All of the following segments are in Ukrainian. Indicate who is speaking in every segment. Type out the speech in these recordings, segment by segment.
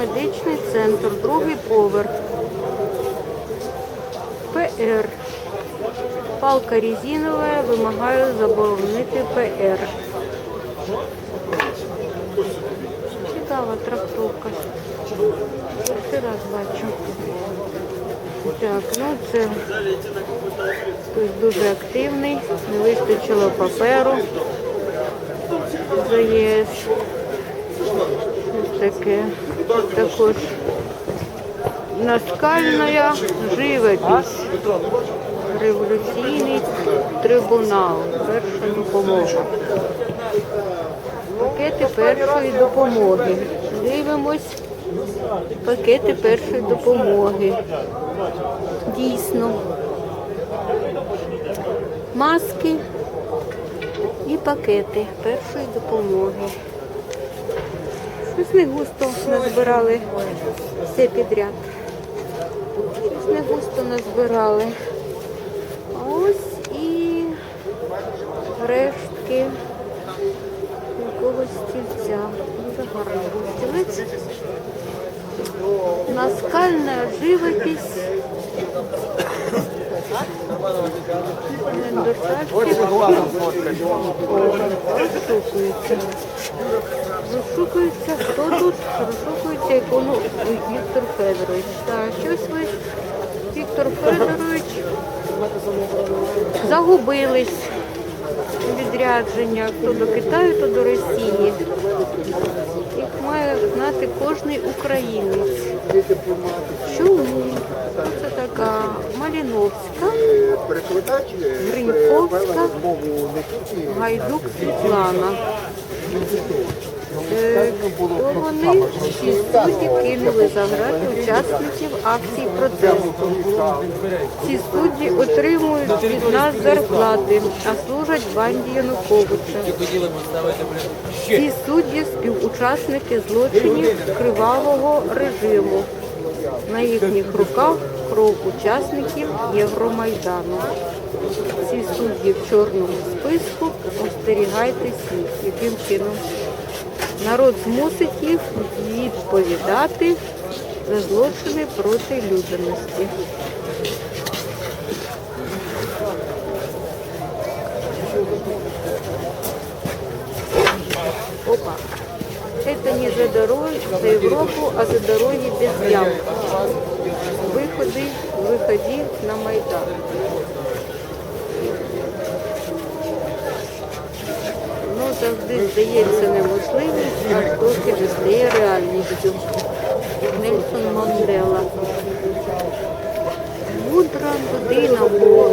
Speaker 1: медичний центр, другий поверх. ПР. Палка резинова, вимагаю заборонити ПР. Цікава трактовка. Перший раз бачу. Так, ну це хтось дуже активний, не вистачило паперу за ЄС. Таке. Також наскальна живопись. Революційний трибунал. Перша допомога. Пакети першої допомоги. Дивимось. Пакети першої допомоги. Дійсно. Маски і пакети першої допомоги. Не густо назбирали все підряд. Не густо назбирали. Ось і рештки якогось стільця. Дуже гарний стілець. Наскальна живопись. Розшукується. Розшукується, хто тут? Розшукується ікону Віктор Федорович. Так, щось ви, Віктор Федорович, загубились відрядження. Хто до Китаю, то до Росії. Кожний українець. Чому? Це така Маліновська, Гриньковська, Гайдук Світлана. Е, То вони суддів кинули за грати учасників акцій протесту. Ці судді отримують від нас зарплати, а служать банді Януковича. Ці судді співучасники злочинів кривавого режиму. На їхніх руках кров учасників Євромайдану. Ці судді в чорному списку остерігайтесь. Яким чином? Народ змусить їх відповідати за злочини проти людяності. Опа. Это не за дороги, за Европу, а за дороги без ям. Виходи, виходи на Майдан. Завжди здається неможливим, а трохи не стає реальністю. Нельсон Мандела. Мудра людина була.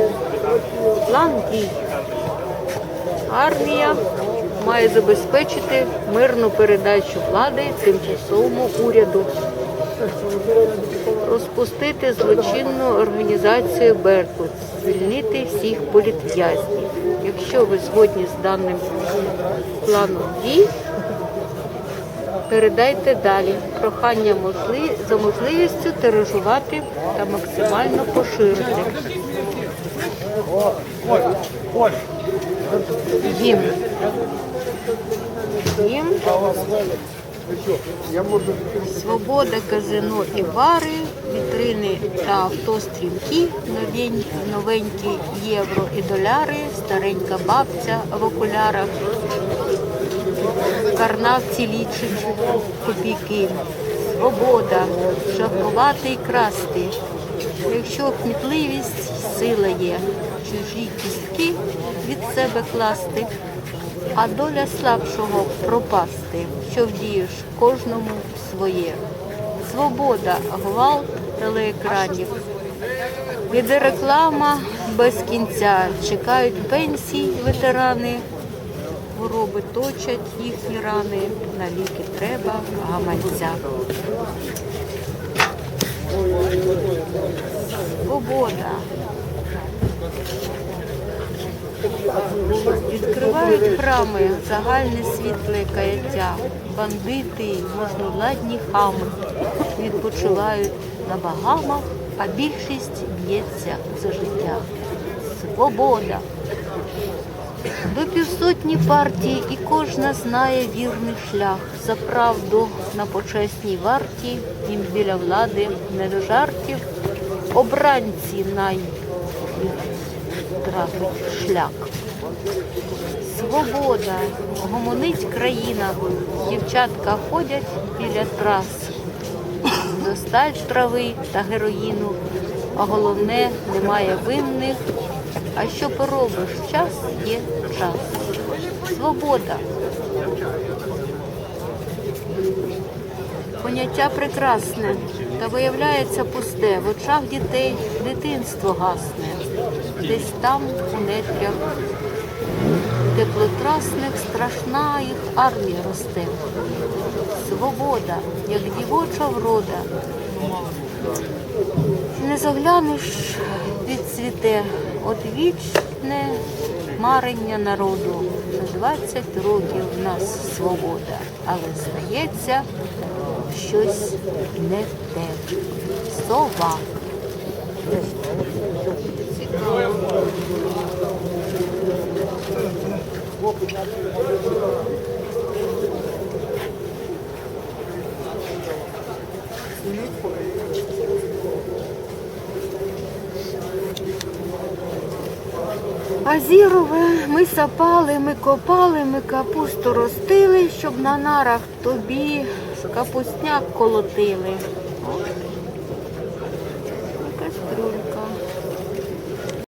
Speaker 1: План дій. Армія має забезпечити мирну передачу влади тимчасовому уряду, розпустити злочинну організацію Беркут, звільнити всіх політв'язнів. Якщо ви згодні з даним планом дій, передайте далі. Прохання за можливістю тиражувати та максимально поширити. Гімн. Гімн. Свобода, казино і бари, вітрини та автострімки, новень- новенькі євро і доляри, старенька бабця в окулярах, карнавці лічить копійки. Свобода, шахувати і красти. Якщо кмітливість, сила є, чужі кістки від себе класти, а доля слабшого пропасти, що вдієш кожному своє. Свобода, гвалт телеекранів. Іде реклама без кінця. Чекають пенсій ветерани. Хвороби точать їхні рани. На ліки треба гаманця. Свобода. Відкривають храми, загальне світле каяття, бандити, можновладні хами відпочивають на багамах, а більшість б'ється за життя. Свобода! До півсотні партій і кожна знає вірний шлях. За правду на почесній варті, їм біля влади не до жартів. Обранці най трафить шлях. Свобода, гомонить країна, дівчатка ходять біля трас. Досталь трави та героїну, а головне немає винних. А що поробиш? Час є час. Свобода. Поняття прекрасне, та виявляється пусте. В очах дітей дитинство гасне. Десь там, у нетрях теплотрасних, страшна їх армія росте. Свобода, як дівоча врода. Не заглянеш, відцвіте одвічне марення народу. За 20 років в нас свобода, але здається, щось не те. Сова. Азірове, ми сапали, ми копали, ми капусту ростили, щоб на нарах тобі капустняк колотили. От Perú.